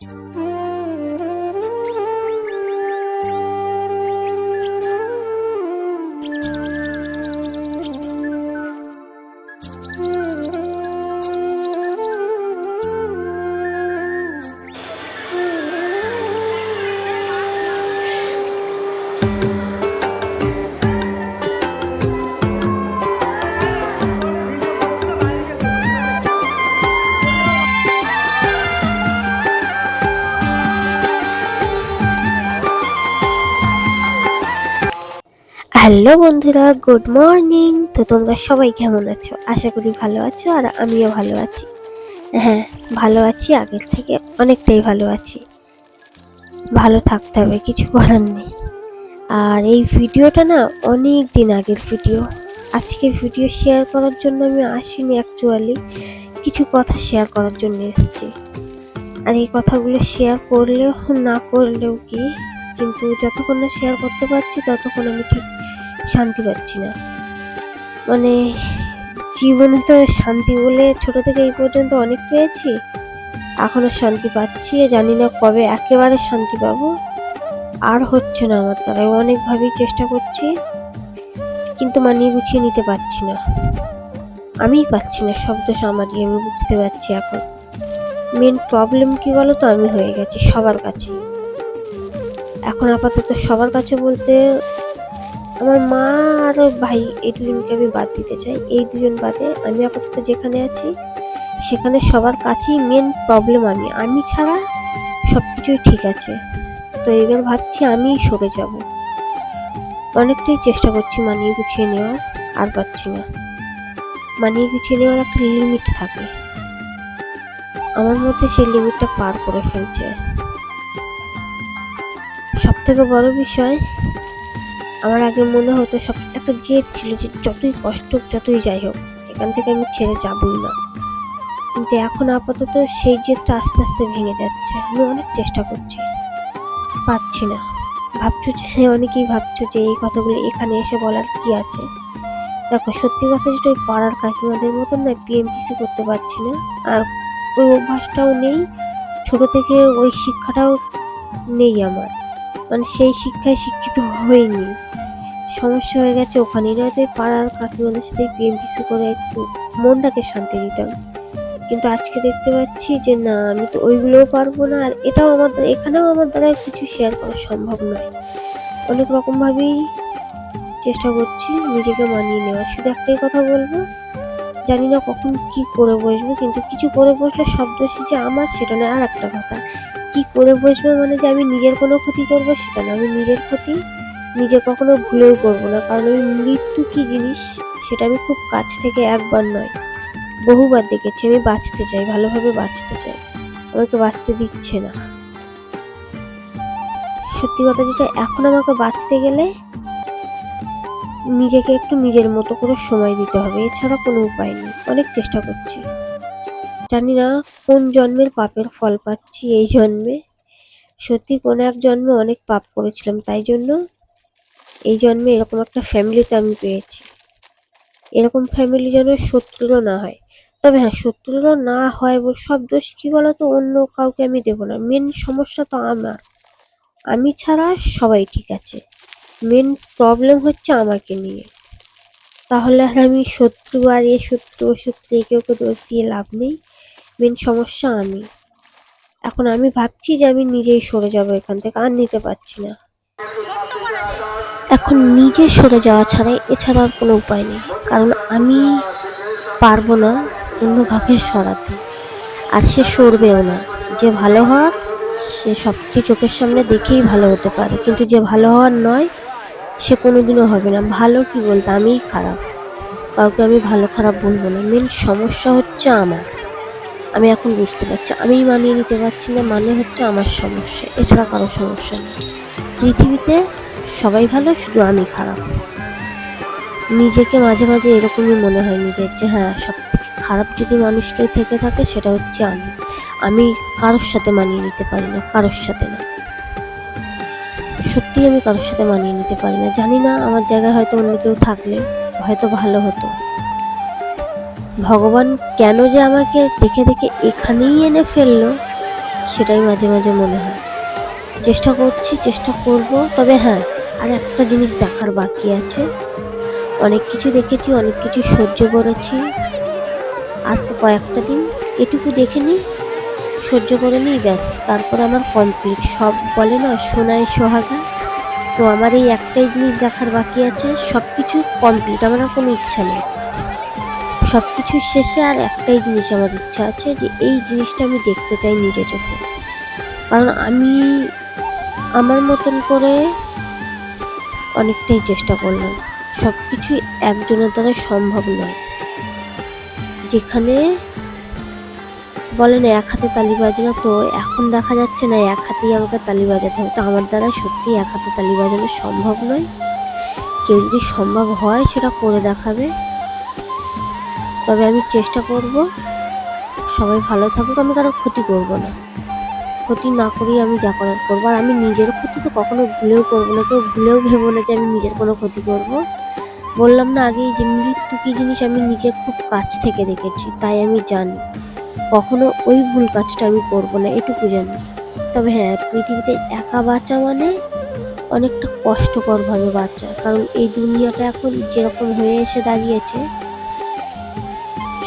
Mm-hmm. Hello বন্ধুরা, good morning. তো তোমরা সবাই কেমন আছো? আশা করি ভালো আছো আর আমিও ভালো আছি। হ্যাঁ ভালো আছি, আগের থেকে অনেকটাই ভালো আছি। ভালো থাকতে হবে, কিছু করার নেই। আর এই ভিডিওটা না অনেক দিন আগের ভিডিও। আজকে ভিডিও শেয়ার করার জন্য আমি আসিনি অ্যাকচুয়ালি কিছু কথা শেয়ার করার জন্য এসেছি। আর এই কথাগুলো শেয়ার করলেও না করলেও কি? কিন্তু যতক্ষণ না শেয়ার করতে পারছি, ততক্ষণ আমি ঠিক শান্তি পাচ্ছি না। মানে জীবনে তো শান্তি বলে ছোট থেকে এই পর্যন্ত অনেক পেয়েছি। এখনও শান্তি পাচ্ছি জানি না কবে একেবারে শান্তি পাবো। আর হচ্ছে না আমার দ্বারা অনেকভাবেই চেষ্টা করছি, কিন্তু মানিয়ে গুছিয়ে নিতে পারছি না। আমিই পাচ্ছি না, সব দোষ আমারই, আমি বুঝতে পারছি এখন। মেন প্রবলেম কি বলো তো আমি হয়ে গেছি সবার কাছে এখন আপাতত সবার কাছে বলতে আমার মা আর ভাই, এই দুজনকে আমি বাদ দিতে চাই। এই দুজন বাদে আমি আপাতত যেখানে আছি, সেখানে সবার কাছেই মেন প্রবলেম আমি। আমি ছাড়া সব কিছুই ঠিক আছে। তো এবার ভাবছি আমিই সরে যাব। অনেকটাই চেষ্টা করছি মানিয়ে গুছিয়ে নেওয়ার, আর পাচ্ছি না। মানিয়ে গুছিয়ে নেওয়ার একটা লিমিট থাকে। আমার মধ্যে সেই লিমিটটা পার করে ফেলছে। সব থেকে বড় বিষয় আমার আগে মনে হতো সব একটা জেদ ছিল যে যতই কষ্ট যতই যাই হোক, এখান থেকে আমি ছেড়ে যাবই না। কিন্তু এখন আপাতত সেই জেদটা আস্তে আস্তে ভেঙে যাচ্ছে। আমি অনেক চেষ্টা করছি। পাচ্ছি না। ভাবছ যে অনেকেই ভাবছ যে এই কথাগুলো এখানে এসে বলার কি আছে? দেখো, সত্যি কথা যেটা ওই পাড়ার কাকিমাদের মতন না পিএমপিসি করতে পারছি না। আর ওই অভ্যাসটাও নেই। ছোট থেকে ওই শিক্ষাটাও নেই আমার। মানে সেই শিক্ষায় শিক্ষিত হইনি। সমস্যা হয়ে গেছে, ওখানেই নয়তো এই পাড়ার কাকিমাদের সাথে পিএমপিসি করে একটু মনটাকে শান্তি দিতাম। কিন্তু আজকে দেখতে পাচ্ছি যে, না, আমি তো ওইগুলোও পারব না। আর এটাও আমার এখানেও আমার দ্বারা কিছু শেয়ার করা সম্ভব নয়। অনেক রকমভাবেই চেষ্টা করছি নিজেকে মানিয়ে নেওয়ার। শুধু একটাই কথা বলব, জানি না কখন কি করে বসবো, কিন্তু কিছু করে বসলে সব দোষী যে আমার, সেটা নয়। আর একটা কথা, কি করে বসবো মানে যে আমি নিজের কোনো ক্ষতি করব, সেটা না আমি নিজের ক্ষতি নিজে কখনো ভুলেও করব না, কারণ আমি মৃত্যু কি জিনিস সেটা আমি খুব কাছ থেকে একবার নয়, বহুবার দেখেছি, আমি বাঁচতে চাই, ভালোভাবে বাঁচতে চাই, আমাকে বাঁচতে দিচ্ছে না। সত্যি কথা যেটা, এখন আমাকে বাঁচতে গেলে নিজেকে একটু নিজের মতো করে সময় দিতে হবে, এছাড়া কোনো উপায় নেই, অনেক চেষ্টা করছি। জানি না কোন জন্মের পাপের ফল পাচ্ছি এই জন্মে, সত্যি কোনো এক জন্মে অনেক পাপ করেছিলাম, তাই জন্য এই জন্মে এরকম একটা ফ্যামিলিতে আমি পেয়েছি। এরকম ফ্যামিলি যেন শত্রুরও না হয়। তবে হ্যাঁ শত্রুরও না হয় বল, সব দোষ কি বলতো? অন্য কাউকে আমি দেবো না। মেন সমস্যা তো আমার। আমি ছাড়া সবাই ঠিক আছে। মেন প্রবলেম হচ্ছে আমাকে নিয়ে। তাহলে আর আমি শত্রু আর এ শত্রু, ও শত্রু, একে ওকে দোষ দিয়ে লাভ নেই। মেন সমস্যা আমি। এখন আমি ভাবছি যে আমি নিজেই সরে যাব এখান থেকে, আর নিতে পারছি না। এখন নিজে সরে যাওয়া ছাড়া এছাড়া আর কোনো উপায় নেই। কারণ আমি পারব না অন্য কাউকে সরাতে। আর সে সরবেও না। যে ভালো হওয়ার, সে সব কিছু চোখের সামনে দেখেই ভালো হতে পারে। কিন্তু যে ভালো হওয়ার নয়, সে কোনোদিনও হবে না। ভালো কি বলতে আমিই খারাপ। কাউকে আমি ভালো খারাপ বলব না। মেন সমস্যা হচ্ছে আমার। আমি এখন বুঝতে পারছি। আমিই মানিয়ে নিতে পারছি না মানে হচ্ছে আমার সমস্যা। এছাড়া কারও সমস্যা নেই। পৃথিবীতে সবাই ভালো, শুধু আমি খারাপ। নিজেকে মাঝে মাঝে এরকমই মনে হয় নিজের যে হ্যাঁ সব থেকে খারাপ যদি মানুষ কেউ থেকে থাকে সেটা হচ্ছে আমি। আমি কারোর সাথে মানিয়ে নিতে পারি না, কারোর সাথে না। সত্যিই আমি কারোর সাথে মানিয়ে নিতে পারি না। জানি না, আমার জায়গায় হয়তো অন্য কেউ থাকলে হয়তো ভালো হতো। ভগবান কেন যে আমাকে দেখে দেখে এখানেই এনে ফেলল, সেটাই মাঝে মাঝে মনে হয়। চেষ্টা করছি, চেষ্টা করব, তবে হ্যাঁ আর একটা জিনিস দেখার বাকি আছে। অনেক কিছু দেখেছি, অনেক কিছু সহ্য করেছি। আর কয়েকটা দিন এটুকু দেখে নিই, সহ্য করে নিই, ব্যাস। তারপর আমার কমপ্লিট সব বলে না সোনায় সোহাগা। তো আমার এই একটাই জিনিস দেখার বাকি আছে সব কিছু কমপ্লিট আমার আর কোনো ইচ্ছা নেই। সব কিছু শেষে আর একটাই জিনিস আমার ইচ্ছা আছে যে এই জিনিসটা আমি দেখতে চাই নিজে চোখে। কারণ আমি আমার মতন করে অনেকটাই চেষ্টা করলাম। সব কিছু একজনের দ্বারা সম্ভব নয়। যেখানে বলে না, এক হাতে তালি বাজানো, তো এখন দেখা যাচ্ছে না এক হাতেই আমাকে তালি বাজাতে হবে। তো আমার দ্বারা সত্যি এক হাতে তালি বাজানো সম্ভব নয়। কেউ যদি সম্ভব হয়, সেটা করে দেখাবে। তবে আমি চেষ্টা করব। সবাই ভালো থাকুক, আমি কারও ক্ষতি করব না। ক্ষতি না করেই আমি যা করার করব। আর আমি নিজের ক্ষতি তো কখনো ভুলেও করব না। কেউ ভুলেও ভেবো না যে আমি নিজের কোনো ক্ষতি করব। বললাম, না আগেই যে মৃত্যু কী জিনিস আমি নিজে খুব কাছ থেকে দেখেছি, তাই আমি জানি। কখনো ওই ভুল কাজটা আমি করব না, এটুকু জানি। তবে হ্যাঁ পৃথিবীতে একা বাঁচা মানে অনেকটা কষ্টকরভাবে বাঁচা। কারণ এই দুনিয়াটা এখন যেরকম হয়ে এসে দাঁড়িয়েছে,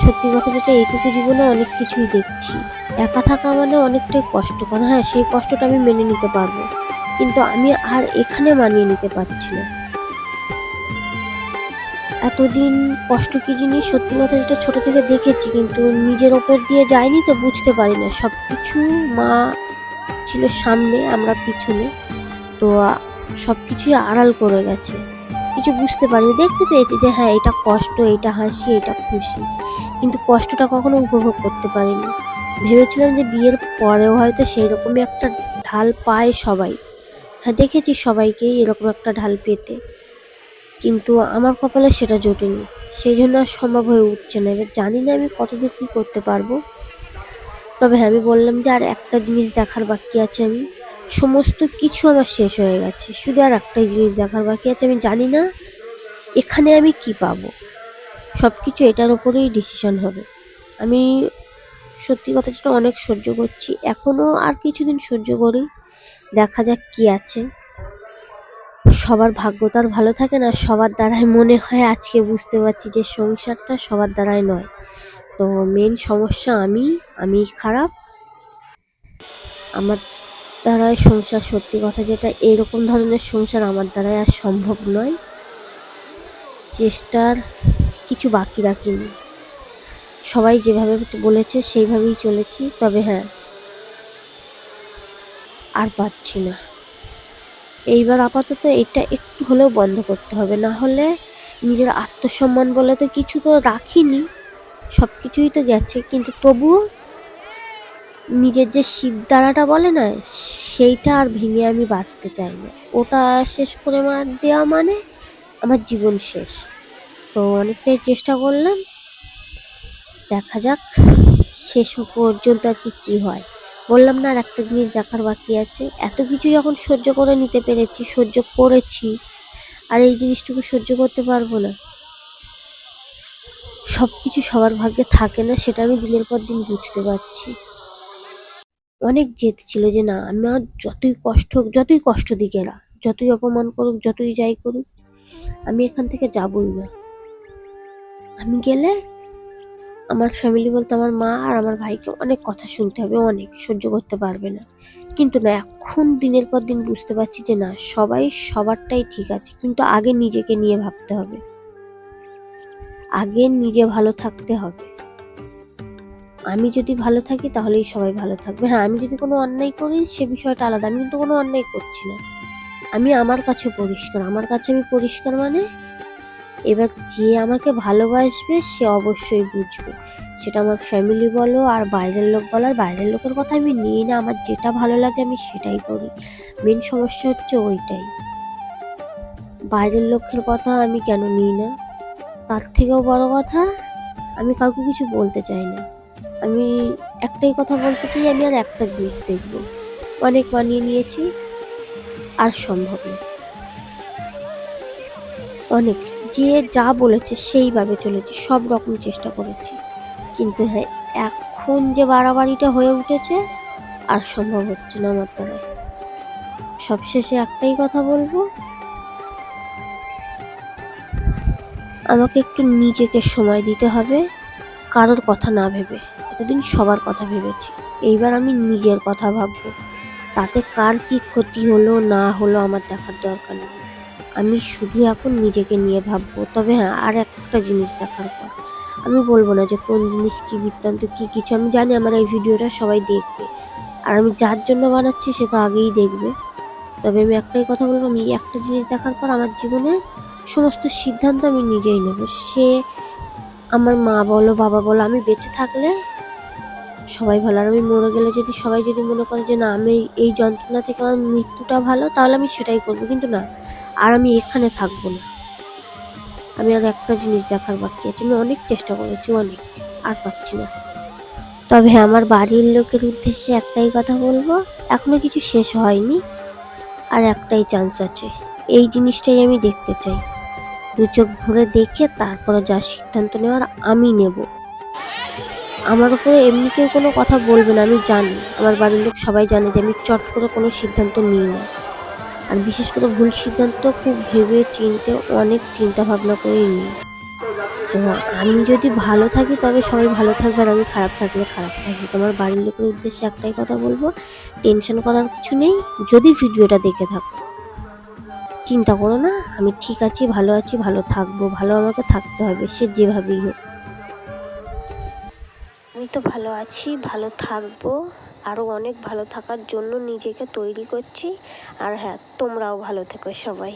সত্যি কথা যেটা, এটুকু জীবনে অনেক কিছুই দেখছি। একা থাকা মানে অনেকটাই কষ্ট। কষ্টকর হ্যাঁ সেই কষ্টটা আমি মেনে নিতে পারব। কিন্তু আমি আর এখানে মানিয়ে নিতে পারছি না। এতদিন কষ্ট কি জিনিস? সত্যি কথা যেটা ছোট থেকে দেখেছি, কিন্তু নিজের ওপর দিয়ে যায়নি তো বুঝতে পারি না। সব কিছু মা ছিল সামনে, আমরা পিছনে। তো সব কিছুই আড়াল করে গেছে। কিছু বুঝতে পারিনি। দেখতে পেয়েছি যে হ্যাঁ এটা কষ্ট, এটা হাসি, এটা খুশি। কিন্তু কষ্টটা কখনো উপভোগ করতে পারিনি। ভেবেছিলাম যে বিয়ের পরেও হয়তো সেই রকমই একটা ঢাল পায় সবাই। হ্যাঁ দেখেছি সবাইকেই এরকম একটা ঢাল পেতে। কিন্তু আমার কপালে সেটা জোটেনি। সেই জন্য আর সম্ভব হয়ে উঠছে না। এবার জানি না আমি কতদূর কী করতে পারব। তবে হ্যাঁ আমি বললাম যে আর একটা জিনিস দেখার বাকি আছে আমি। সমস্ত কিছু আমার শেষ হয়ে গেছে। শুধু আর একটাই জিনিস দেখার বাকি আছে। আমি জানি না এখানে আমি কি পাবো। সব কিছু এটার ওপরেই ডিসিশন হবে। আমি সত্যি কথা যেটা অনেক সহ্য করছি। এখনও আর কিছুদিন সহ্য করি। দেখা যাক কি আছে। সবার ভাগ্য তো আর ভালো থাকে না, সবার দ্বারাই মনে হয় আজকে বুঝতে পারছি যে সংসারটা সবার দ্বারাই নয়। তো মেন সমস্যা আমি আমি খারাপ। আমার দ্বারাই সংসার সত্যি কথা যেটা, এরকম ধরনের সংসার আমার দ্বারাই আর সম্ভব নয়। চেষ্টার কিছু বাকি রাখিনি। সবাই যেভাবে বলেছে, সেইভাবেই চলেছি। তবে হ্যাঁ আর পাচ্ছি না। এইবার আপাতত এটা একটু হলেও বন্ধ করতে হবে। না হলে নিজের আত্মসম্মান বলে তো কিছু তো রাখিনি। সব কিছুই তো গেছে। কিন্তু তবুও নিজের যে শিবদারাটা বলে না, সেইটা আর ভেঙে আমি বাঁচতে চাই না। ওটা শেষ করে মার দেওয়া মানে আমার জীবন শেষ। তো অনেকটাই চেষ্টা করলাম। দেখা যাক শেষ পর্যন্ত আর কি কী হয়। বললাম, না, আর একটা জিনিস দেখার বাকি আছে। এত কিছু যখন সহ্য করে নিতে পেরেছি, সহ্য করেছি। আর এই জিনিসটুকু সহ্য করতে পারব না। সব কিছু সবার ভাগ্যে থাকে না, সেটা আমি দিনের পর দিন বুঝতে পারছি। অনেক জেদ ছিল যে, না আমার যতই কষ্ট হোক, যতই কষ্ট দিক এরা, যতই অপমান করুক, যতই যাই করুক, আমি এখান থেকে যাবই না। আমি গেলে আমার ফ্যামিলি বলতে আমার মা আর আমার ভাইকে অনেক কথা শুনতে হবে, অনেক সহ্য করতে পারবে না। কিন্তু না, এখন দিনের পর দিন বুঝতে পারছি যে না, সবাই সবারটাই ঠিক আছে, কিন্তু আগে নিজেকে নিয়ে ভাবতে হবে। আগে নিজে ভালো থাকতে হবে। আমি যদি ভালো থাকি, তাহলেই সবাই ভালো থাকবে। হ্যাঁ আমি যদি কোনো অন্যায় করি, সে বিষয়টা আলাদা। আমি কিন্তু কোনো অন্যায় করছি না। আমি আমার কাছে পরিষ্কার। আমার কাছে আমি পরিষ্কার মানে এবার যে আমাকে ভালোবাসবে, সে অবশ্যই বুঝবে। সেটা আমার ফ্যামিলি বলো আর বাইরের লোক বলো। আর বাইরের লোকের কথা আমি নিই না। আমার যেটা ভালো লাগে আমি সেটাই করি। মেন সমস্যা হচ্ছে ওইটাই। বাইরের লোকের কথা আমি কেন নিই না? তার থেকেও বড় কথা, আমি কাউকে কিছু বলতে চাই না। আমি একটাই কথা বলতে চাই, আমি আর একটা জিনিস দেখব। অনেক মানিয়ে নিয়েছি, আর সম্ভব না। অনেক। যে যা বলেছে সেইভাবে চলেছি, সব রকম চেষ্টা করেছি। কিন্তু হ্যাঁ এখন যে বাড়াবাড়িটা হয়ে উঠেছে, আর সম্ভব হচ্ছে না আমার দ্বারা। সবশেষে একটাই কথা বলব। আমাকে একটু নিজেকে সময় দিতে হবে, কারোর কথা না ভেবে। এতদিন সবার কথা ভেবেছি, এইবার আমি নিজের কথা ভাববো। তাতে কার কি ক্ষতি হলো, না হলো, আমার দেখার দরকার নেই। আমি শুধু এখন নিজেকে নিয়ে ভাববো। তবে হ্যাঁ আর একটা জিনিস দেখার পর। আমি বলব না যে কোন জিনিস কি বৃত্তান্ত, কী কিছু। আমি জানি আমার এই ভিডিওটা সবাই দেখবে। আর আমি যার জন্য বানাচ্ছি সে তো আগেই দেখবে। তবে আমি একটাই কথা বলব, আমি একটা জিনিস দেখার পর আমার জীবনে সমস্ত সিদ্ধান্ত আমি নিজেই নেব। সে আমার মা বলো, বাবা বলো, আমি বেঁচে থাকলে সবাই ভালো। আর আমি মরে গেলে যদি সবাই যদি মনে করে যে না, আমি এই যন্ত্রণা থেকে আমার মৃত্যুটা ভালো, তাহলে আমি সেটাই করব। কিন্তু না আর আমি এখানে থাকব না। আমি আর একটা জিনিস দেখার বাকি আছে। আমি অনেক চেষ্টা করেছি, অনেক, আর পাচ্ছি না। তবে হ্যাঁ আমার বাড়ির লোকের উদ্দেশ্যে একটাই কথা বলব, এখনও কিছু শেষ হয়নি, আর একটাই চান্স আছে। এই জিনিসটাই আমি দেখতে চাই। দু চোখ ভরে দেখে তারপরে যা সিদ্ধান্ত নেওয়ার আমি নেব। আমার উপরে এমনি কেউ কোনো কথা বলবে না, আমি জানি। আমার বাড়ির লোক সবাই জানে যে আমি চট করে কোনো সিদ্ধান্ত নিই না। আর বিশেষ করে ভুল সিদ্ধান্ত খুব ভেবে চিনতে অনেক চিন্তা ভাবনা করেই নিই। আমি যদি ভালো থাকি, তবে সবাই ভালো থাকবে আর আমি খারাপ থাকলে খারাপ থাকবে তোমার বাড়ির লোকের উদ্দেশ্যে একটাই কথা বলব টেনশন করার কিছু নেই, যদি ভিডিওটা দেখে থাকো। চিন্তা করো না, আমি ঠিক আছি, ভালো আছি, ভালো থাকব, ভালো আমাকে থাকতে হবে, সে যেভাবেই হোক। আমি তো ভালো আছি, ভালো থাকব। আরও অনেক ভালো থাকার জন্য নিজেকে তৈরি করছি। আর হ্যাঁ তোমরাও ভালো থেকো সবাই।